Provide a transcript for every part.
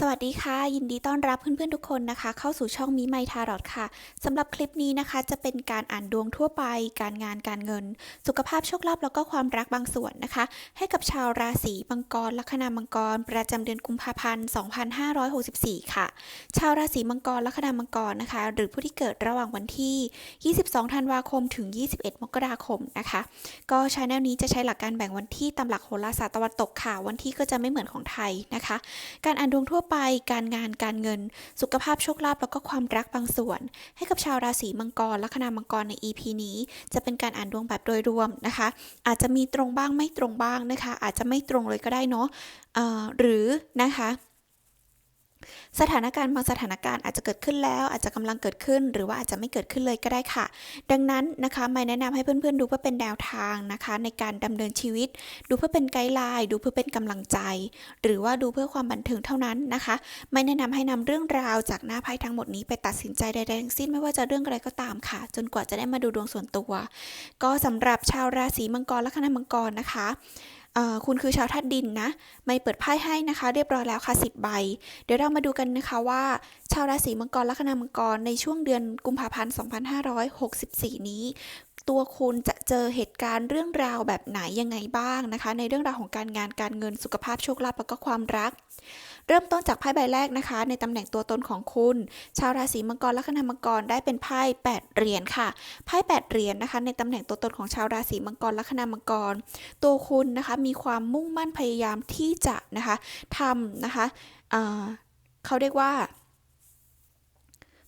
สวัสดีค่ะ ยินดีต้อนรับเพื่อนๆทุกคนนะคะ เข้าสู่ช่องมีไมทารอดค่ะสำหรับคลิปนี้นะคะจะเป็นการอ่านดวงทั่วไป การงานการเงิน สุขภาพโชคลาภแล้วก็ความรักบางส่วนนะคะ ให้กับชาวราศีมังกร ลัคนามังกร ประจำเดือนกุมภาพันธ์2564 ค่ะ ชาวราศีมังกร ลัคนามังกรนะคะ หรือผู้ที่เกิดระหว่างวันที่ 22 ธันวาคมถึง 21 มกราคมนะคะ ก็ชาแนลนี้จะใช้หลักการแบ่งวันที่ตามหลักโหราศาสตร์ตะวันตกค่ะ วันที่ก็จะไม่เหมือนของไทยนะคะ การอ่านดวงทั่วไป การงานการเงิน สุขภาพโชคลาภแล้วก็ความรักบางส่วน ให้กับชาวราศีมังกรลัคนามังกรใน EP นี้ จะเป็นการอ่านดวงแบบโดยรวมนะคะ อาจจะมีตรงบ้างไม่ตรงบ้างนะคะ อาจจะไม่ตรงเลยก็ได้เนาะหรือนะคะ สถานการณ์บางสถานการณ์อาจจะเกิดขึ้นแล้ว อาจจะกำลังเกิดขึ้น หรือว่าอาจจะไม่เกิดขึ้นเลยก็ได้ค่ะ ดังนั้นนะคะไม่แนะนำให้เพื่อนๆ ดูเพื่อเป็นแนวทางนะคะ ในการดำเนินชีวิต ดูเพื่อเป็นไกด์ไลน์ดูเพื่อเป็นกำลังใจ หรือว่าดูเพื่อความบันเทิงเท่านั้นนะคะ ไม่แนะนำให้นำเรื่องราวจากหน้าไพ่ทั้งหมดนี้ไปตัดสินใจใดๆทั้งสิ้นไม่ว่าจะเรื่องอะไรก็ตามค่ะ จนกว่าจะได้มาดูดวงส่วนตัว ก็สำหรับชาวราศีมังกรและคณะมังกรนะคะ คุณคือชาวธาตุดินนะ ไม่เปิดไพ่ให้นะคะ เรียบร้อยแล้วค่ะ 10 ใบ เดี๋ยวเรามาดูกันนะคะว่า ชาวราศีมังกรลัคนามังกรในช่วงเดือนกุมภาพันธ์ 2564 นี้ ตัวคุณจะเจอเหตุการณ์เรื่องราวแบบไหนยังไงบ้างนะคะ ในเรื่องราวของการงานการเงินสุขภาพโชคลาภแล้วก็ความรัก เริ่มต้นจากไพ่ใบแรกนะคะ ในตำแหน่งตัวตนของคุณ ชาวราศีมังกรและคณะมังกรได้เป็นไพ่8เหรียญค่ะไพ่8เหรียญนะคะ ในตำแหน่งตัวตนของชาวราศีมังกรและคณะมังกร ตัวคุณนะคะมีความมุ่งมั่นพยายามที่จะนะคะทำนะคะเเขาเรียกว่า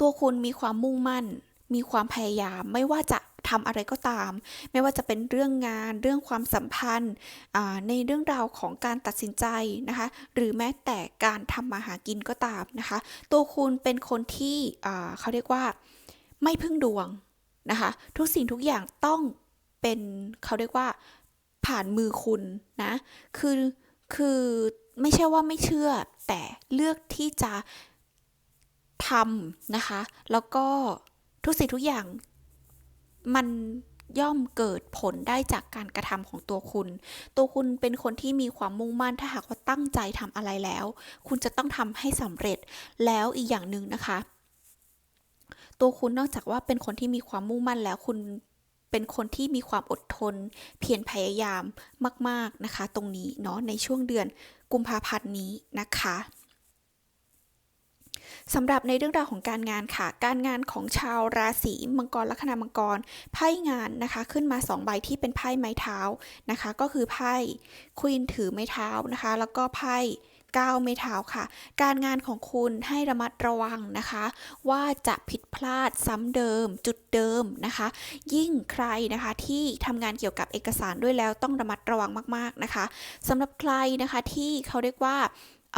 ตัวคุณมีความมุ่งมั่น มีความพยายามไม่ว่าจะทำอะไรก็ตาม ไม่ว่าจะเป็นเรื่องงาน เรื่องความสัมพันธ์ในเรื่องราวของการตัดสินใจนะคะ หรือแม้แต่การทำมาหากินก็ตามนะคะ ตัวคุณเป็นคนที่เขาเรียกว่าไม่พึ่งดวงนะคะ ทุกสิ่งทุกอย่างต้องเป็นเขาเรียกว่าผ่านมือคุณนะ คือคือไม่ใช่ว่าไม่เชื่อแต่เลือกที่จะทำนะคะ แล้วก็ ทุกสิ่งทุกอย่าง มันย่อมเกิดผลได้จากการกระทำของตัวคุณ ตัวคุณเป็นคนที่มีความมุ่งมั่น ถ้าหากว่าตั้งใจทำอะไรแล้ว คุณจะต้องทำให้สำเร็จ แล้วอีกอย่างหนึ่งนะคะ ตัวคุณนอกจากว่าเป็นคนที่มีความมุ่งมั่นแล้วคุณเป็นคนที่มีความอดทน เพียรพยายามมาก ๆนะคะ ตรงนี้เนาะในช่วงเดือนกุมภาพันธ์นี้นะคะ สำหรับในเรื่องราวของการงานค่ะ การงานของชาวราศีมังกรลัคนามังกร ไพ่งานนะคะ ขึ้นมา 2 ใบที่เป็นไพ่ไม้เท้านะคะ ก็คือไพ่ควีนถือไม้เท้านะคะ แล้วก็ไพ่ก้าวไม้เท้าค่ะ การงานของคุณให้ระมัดระวังนะคะ ว่าจะผิดพลาดซ้ำเดิม จุดเดิมนะคะ ยิ่งใครนะคะที่ทำงานเกี่ยวกับเอกสารด้วยแล้วต้องระมัดระวังมาก ๆนะคะสำหรับใครนะคะที่เขาเรียกว่า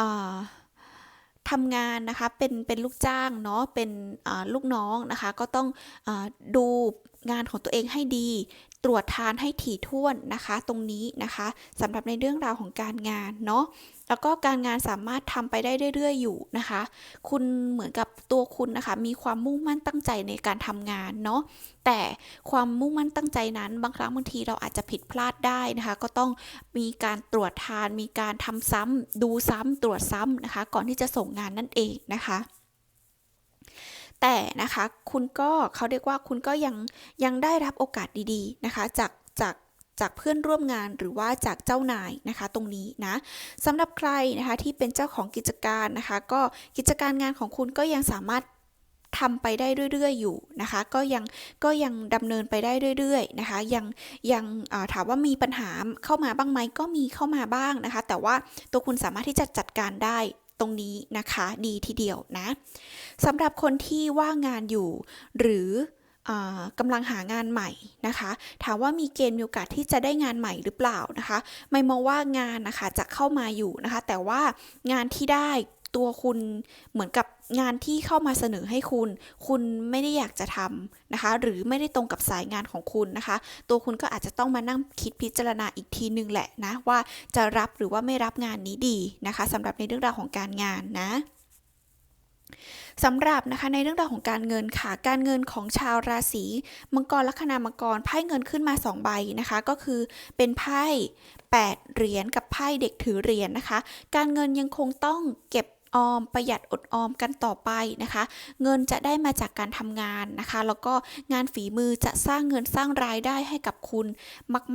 อ่า ทำงานนะคะเป็นเป็นลูกจ้างเนาะเป็นลูกน้องนะคะ ก็ต้องอดูงานของตัวเองให้ดี ตรวจทานให้ถี่ถ้วนนะคะ ตรงนี้นะคะสำหรับในเรื่องราวของการงานเนาะแล้วก็การงานสามารถทำไปได้เรื่อย ๆ อยู่นะคะ คุณเหมือนกับตัวคุณนะคะ มีความมุ่งมั่นตั้งใจในการทำงานเนาะ แต่ความมุ่งมั่นตั้งใจนั้น บางครั้งบางทีเราอาจจะผิดพลาดได้นะคะ ก็ต้องมีการตรวจทาน มีการทำซ้ำดูซ้ำตรวจซ้ำนะคะ ก่อนที่จะส่งงานนั่นเองนะคะ แต่นะคะคุณก็เขาเรียกว่าคุณก็ยังยังได้รับโอกาสดีๆนะคะจากจากจากเพื่อนร่วมงานหรือว่าจากเจ้านายนะคะตรงนี้นะสำหรับใครนะคะที่เป็นเจ้าของกิจการนะคะก็กิจการงานของคุณก็ยังสามารถทำไปได้เรื่อย ๆ อยู่นะคะ ก็ยังก็ยังดำเนินไปได้เรื่อย ๆ นะคะ ยังยังถามว่ามีปัญหาเข้ามาบ้างไหมก็มีเข้ามาบ้างนะคะ แต่ว่าตัวคุณสามารถที่จะจัดการได้ รงนี้นะคะ ดีทีเดียวนะสำหรับคนที่ว่างงานอยู่ หรือกำลังหางานใหม่นะคะ ถามว่ามีเกณฑ์มีโอกาสที่จะได้งานใหม่หรือเปล่านะคะ ไม่มองว่างานนะคะจะเข้ามาอยู่นะคะ แต่ว่างานที่ได้ ตัวคุณเหมือนกับงานที่เข้ามาเสนอให้คุณ คุณไม่ได้อยากจะทำนะคะ หรือไม่ได้ตรงกับสายงานของคุณนะคะ ตัวคุณก็อาจจะต้องมานั่งคิดพิจารณาอีกทีนึงแหละนะ ว่าจะรับหรือว่าไม่รับงานนี้ดีนะคะสำหรับในเรื่องราวของการงานนะสำหรับนะคะในเรื่องราวของการเงินค่ะ การเงินของชาวราศีมังกรลัคนามังกรไพ่เงินขึ้นมา 2 ใบนะคะ ก็คือเป็นไพ่8เหรียญกับไพ่เด็กถือเหรียญนะคะ การเงินยังคงต้องเก็บ ออม ประหยัดอดออมกันต่อไปนะคะ เงินจะได้มาจากการทำงานนะคะ แล้วก็งานฝีมือจะสร้างเงินสร้างรายได้ให้กับคุณ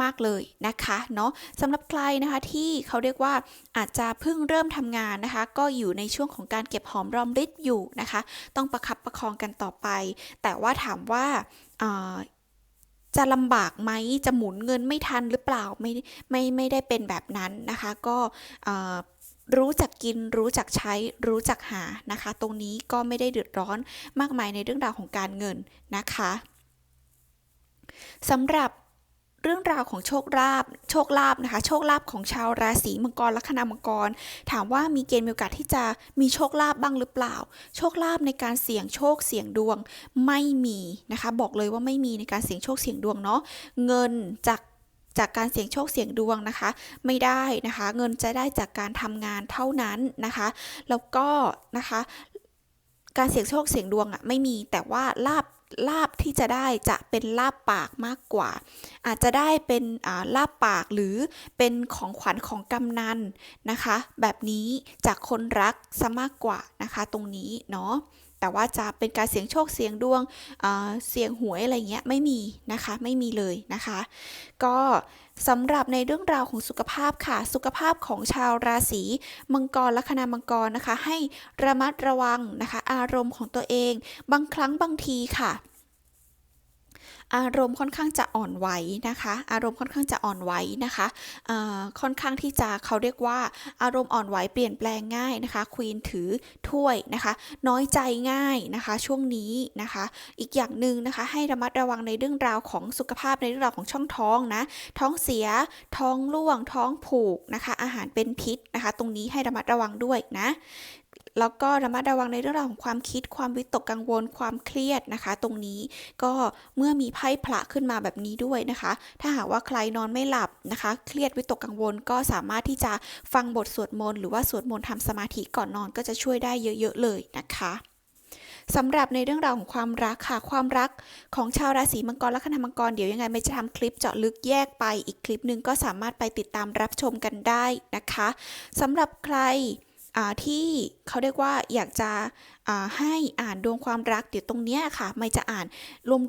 มาก ๆเลยนะคะเนาะสำหรับใครนะคะที่เขาเรียกว่าอาจจะเพิ่งเริ่มทำงานนะคะ ก็อยู่ในช่วงของการเก็บหอมรอมริบอยู่นะคะ ต้องประคับประคองกันต่อไป แต่ว่าถามว่าจะลำบากไหมจะหมุนเงินไม่ทันหรือเปล่าไม่ไม่ไม่ได้เป็นแบบนั้นนะคะ ก็ รู้จักกิน รู้จักใช้ รู้จักหานะคะ ตรงนี้ก็ไม่ได้เดือดร้อนมากมายในเรื่องราวของการเงินนะคะสำหรับเรื่องราวของโชคลาภ โชคลาภนะคะ โชคลาภของชาวราศีมังกรลัคนามังกร ถามว่ามีเกณฑ์มีโอกาสที่จะมีโชคลาภบ้างหรือเปล่า โชคลาภในการเสี่ยงโชคเสี่ยงดวงไม่มีนะคะ บอกเลยว่าไม่มีในการเสี่ยงโชคเสี่ยงดวงเนาะ เงินจาก จากการเสี่ยงโชคเสี่ยงดวงนะคะ ไม่ได้นะคะ เงินจะได้จากการทำงานเท่านั้นนะคะ แล้วก็นะคะการเสี่ยงโชคเสี่ยงดวงอะ่ะไม่มีแต่ว่าลาบลาบที่จะได้จะเป็นลาบปากมากกว่า อาจจะได้เป็นลาบปากหรือเป็นของขวัญของกำนันนะคะ แบบนี้จากคนรักซะมากกว่านะคะ ตรงนี้เนาะ แต่ว่าจะเป็นการเสี่ยงโชคเสี่ยงดวงเสี่ยงหวยอะไรเงี้ยไม่มีนะคะไม่มีเลยนะคะ ก็สำหรับในเรื่องราวของสุขภาพค่ะ สุขภาพของชาวราศีมังกรและคณามังกรนะคะ ให้ระมัดระวังนะคะ อารมณ์ของตัวเอง บางครั้งบางทีค่ะ อารมณ์ค่อนข้างจะอ่อนไหวนะคะ อารมณ์ค่อนข้างจะอ่อนไหวนะคะค่อนข้างที่จะเขาเรียกว่า อารมณ์อ่อนไหวเปลี่ยนแปลงง่ายนะคะควีนถือถ้วยนะคะ น้อยใจง่ายนะคะช่วงนี้นะคะ อีกอย่างหนึ่งนะคะ ให้ระมัดระวังในเรื่องราวของสุขภาพในเรื่องราวของช่องท้องนะท้องเสียท้องร่วงท้องผูกนะคะ อาหารเป็นพิษนะคะ ตรงนี้ให้ระมัดระวังด้วยนะ แล้วก็ระมัดระวังในเรื่องราวของความคิด ความวิตกกังวล ความเครียดนะคะ ตรงนี้ก็เมื่อมีไพ่พระขึ้นมาแบบนี้ด้วยนะคะ ถ้าหากว่าใครนอนไม่หลับนะคะ เครียดวิตกกังวลก็สามารถที่จะฟังบทสวดมนต์หรือว่าสวดมนต์ทำสมาธิก่อนนอนก็จะช่วยได้เยอะ ๆ เลยนะคะสำหรับในเรื่องราวของความรักค่ะ ความรักของชาวราศีมังกรและคณะมังกรเดี๋ยวยังไงไม่จะทำคลิปเจาะลึกแยกไปอีกคลิปหนึ่งก็สามารถไปติดตามรับชมกันได้นะคะสำหรับใคร ที่เขาเรียกว่าอยากจะให้อ่านดวงความรักเดี๋ยวตรงนี้ค่ะ ไม่จะอ่าน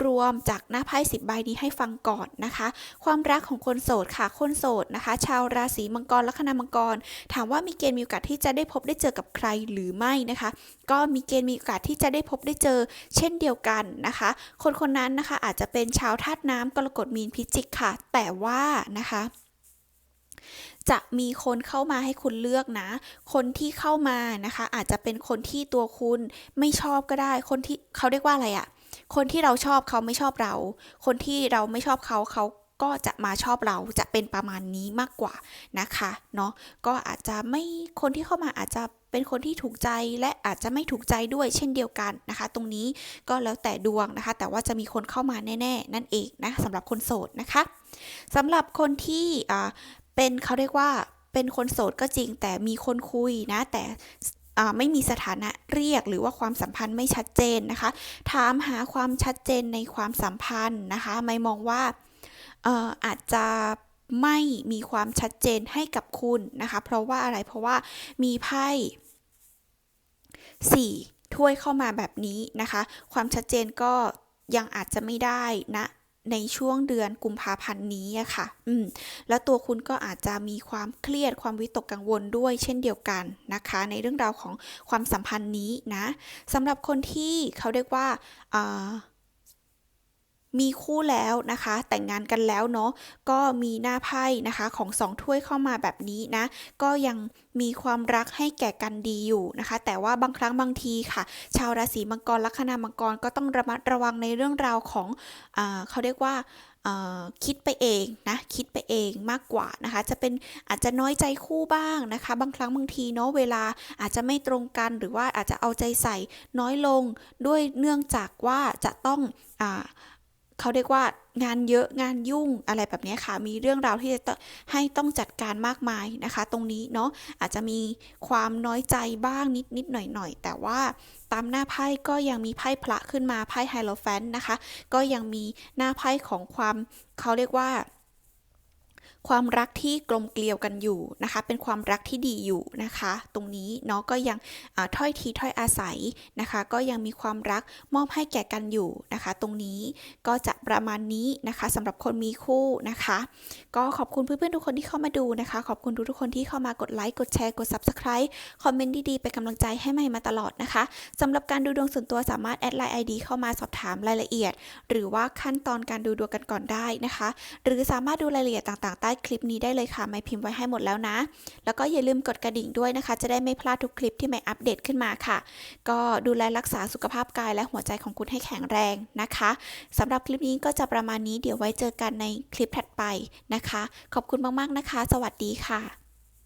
รวมๆจากหน้าไพ่สิบใบนี้ให้ฟังก่อนนะคะ ความรักของคนโสดค่ะ คนโสดนะคะ ชาวราศีมังกรลัคนามังกร ถามว่ามีเกณฑ์มีโอกาสที่จะได้พบได้เจอกับใครหรือไม่นะคะ ก็มีเกณฑ์มีโอกาสที่จะได้พบได้เจอ เช่นเดียวกันนะคะ คนคนนั้นนะคะอาจจะเป็นชาวธาตุน้ำกรกฎมีนพิจิกค่ะ แต่ว่านะคะ จะมีคนเข้ามาให้คุณเลือกนะ คนที่เข้ามานะคะ อาจจะเป็นคนที่ตัวคุณไม่ชอบก็ได้ คนที่เขาเรียกว่าอะไรอะคนที่เราชอบเขาไม่ชอบเรา คนที่เราไม่ชอบเขาเขาก็จะมาชอบเราจะเป็นประมาณนี้มากกว่านะคะเนาะก็อาจจะไม่คนที่เข้ามาอาจจะเป็นคนที่ถูกใจและอาจจะไม่ถูกใจด้วยเช่นเดียวกันนะคะ ตรงนี้ก็แล้วแต่ดวงนะคะ แต่ว่าจะมีคนเข้ามาแน่ ๆ นั่นเองนะสำหรับคนโสดนะคะสำหรับคนที่ เป็นเขาเรียกว่าเป็นคนโสดก็จริง แต่มีคนคุยนะ แต่ไม่มีสถานะเรียกหรือว่าความสัมพันธ์ไม่ชัดเจนนะคะ ถามหาความชัดเจนในความสัมพันธ์นะคะ ไม่มองว่าอาจจะไม่มีความชัดเจนให้กับคุณนะคะ เพราะว่าอะไรเพราะว่ามีไพ่สี่ถ้วยเข้ามาแบบนี้นะคะ ความชัดเจนก็ยังอาจจะไม่ได้นะ ในช่วงเดือนกุมภาพันธ์นี้อะค่ะ อืม แล้วตัวคุณก็อาจจะมีความเครียดความวิตกกังวลด้วยเช่นเดียวกันนะคะ ในเรื่องราวของความสัมพันธ์นี้นะสำหรับคนที่เขาเรียกว่าอ่า มีคู่แล้วนะคะ แต่งงานกันแล้วเนาะก็มีหน้าไพ่นะคะของสองถ้วยเข้ามาแบบนี้นะ ก็ยังมีความรักให้แก่กันดีอยู่นะคะ แต่ว่าบางครั้งบางทีค่ะ ชาวราศีมังกรลัคนามังกรก็ต้องระมัดระวังในเรื่องราวของอเขาเรียกว่าคิดไปเองนะคิดไปเองมากกว่านะคะ จะเป็นอาจจะน้อยใจคู่บ้างนะคะ บางครั้งบางทีเนาะเวลาอาจจะไม่ตรงกันหรือว่าอาจจะเอาใจใส่น้อยลงด้วยเนื่องจากว่าจะต้องอ เขาเรียกว่างานเยอะงานยุ่งอะไรแบบนี้ค่ะ มีเรื่องราวที่จะให้ต้องจัดการมากมายนะคะ ตรงนี้เนาะอาจจะมีความน้อยใจบ้างนิดนิดหน่อยหน่อยแต่ว่าตามหน้าไพ่ก็ยังมีไพ่พระขึ้นมาไพ่ไฮโลแฟนนะคะ ก็ยังมีหน้าไพ่ของความเขาเรียกว่า ความรักที่กลมเกลียวกันอยู่นะคะ เป็นความรักที่ดีอยู่นะคะ ตรงนี้เนาะก็ยังถ้อยทีถ้อยอาศัยนะคะ ก็ยังมีความรักมอบให้แก่กันอยู่นะคะ ตรงนี้ก็จะประมาณนี้นะคะสำหรับคนมีคู่นะคะ ก็ขอบคุณเพื่อนๆทุกคนที่เข้ามาดูนะคะ ขอบคุณทุกๆคนที่เข้ามากดไลค์กดแชร์กด Subscribe คอมเมนต์ดีๆเป็นกำลังใจให้ใหม่มาตลอดนะคะสำหรับการดูดวงส่วนตัวสามารถแอดไลน์ ID เข้ามาสอบถามรายละเอียด หรือว่าขั้นตอนการดูดวงกันก่อนได้นะคะ หรือสามารถดูรายละเอียดต่างๆใต้คลิปนี้ได้เลยค่ะ ไม่พิมพ์ไว้ให้หมดแล้วนะ แล้วก็อย่าลืมกดกระดิ่งด้วยนะคะ จะได้ไม่พลาดทุกคลิปที่ไม่อัปเดตขึ้นมาค่ะ ก็ดูแลรักษาสุขภาพกายและหัวใจของคุณให้แข็งแรงนะคะสำหรับคลิปนี้ก็จะประมาณนี้เดี๋ยวไว้เจอกันในคลิปถัดไปนะคะ ขอบคุณมากๆนะคะ สวัสดีค่ะ